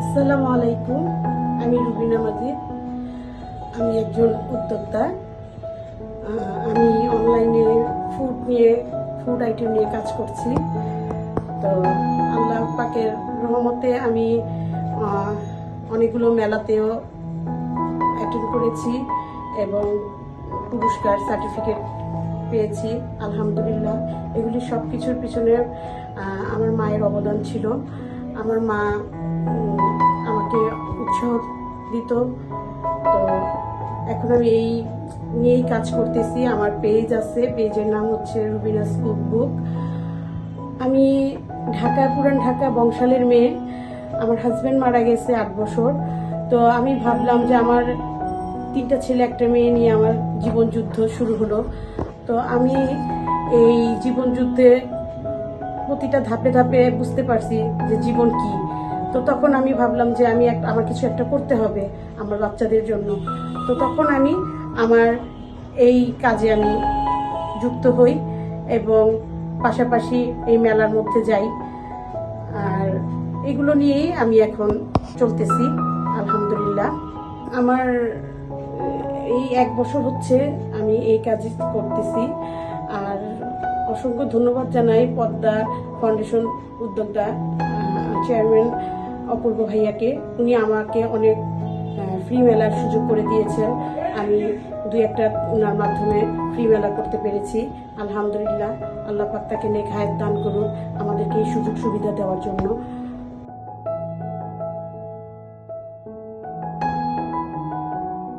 আসসালামু আলাইকুম আমি রুবিনা মাজিদ। আমি একজন উদ্যোক্তা। আমি অনলাইনে নিয়ে ফুড আইটেম নিয়ে কাজ করছি। তো আল্লাহ পাকের রহমতে আমি অনেকগুলো মেলাতেও অ্যাটেন্ড করেছি এবং পুরস্কার সার্টিফিকেট পেয়েছি, আলহামদুলিল্লাহ। এগুলি সব কিছুর পিছনে আমার মায়ের অবদান ছিল। আমার মা আমাকে উৎসাহ দিত। তো এখন আমি এই নিয়েই কাজ করতেছি। আমার পেজ আছে পেজের নাম হচ্ছে রুবিনাস কুক বুক আমি ঢাকা পুরান ঢাকা বংশালের মেয়ে। আমার হাজব্যান্ড মারা গেছে আট বছর। তো আমি ভাবলাম যে আমার তিনটা ছেলে, একটা মেয়ে নিয়ে আমার জীবন যুদ্ধ শুরু হলো। তো আমি এই জীবন যুদ্ধে প্রতিটা ধাপে ধাপে বুঝতে পারছি যে জীবন কি। তো তখন আমি ভাবলাম যে আমি আমার কিছু একটা করতে হবে আমার বাচ্চাদের জন্য। তো তখন আমি আমার এই কাজে আমি যুক্ত হই এবং পাশাপাশি এই মেলার মধ্যে যাই। আর এগুলো নিয়েই আমি এখন চলতেছি, আলহামদুলিল্লাহ। আমার এই এক বছর হচ্ছে আমি এই কাজ করতেছি। আর অসংখ্য ধন্যবাদ জানাই পদ্মা ফাউন্ডেশন উদ্যোক্তা চেয়ারম্যান অপূর্ব ভাইয়াকে। উনি আমাকে অনেক ফ্রি মেলার সুযোগ করে দিয়েছেন। আমি দু একটা ওনার মাধ্যমে ফ্রি মেলা করতে পেরেছি। আলহামদুলিল্লাহ, আল্লাহ পাক তাকে দান করুন আমাদেরকে এই সুযোগ সুবিধা দেওয়ার জন্য।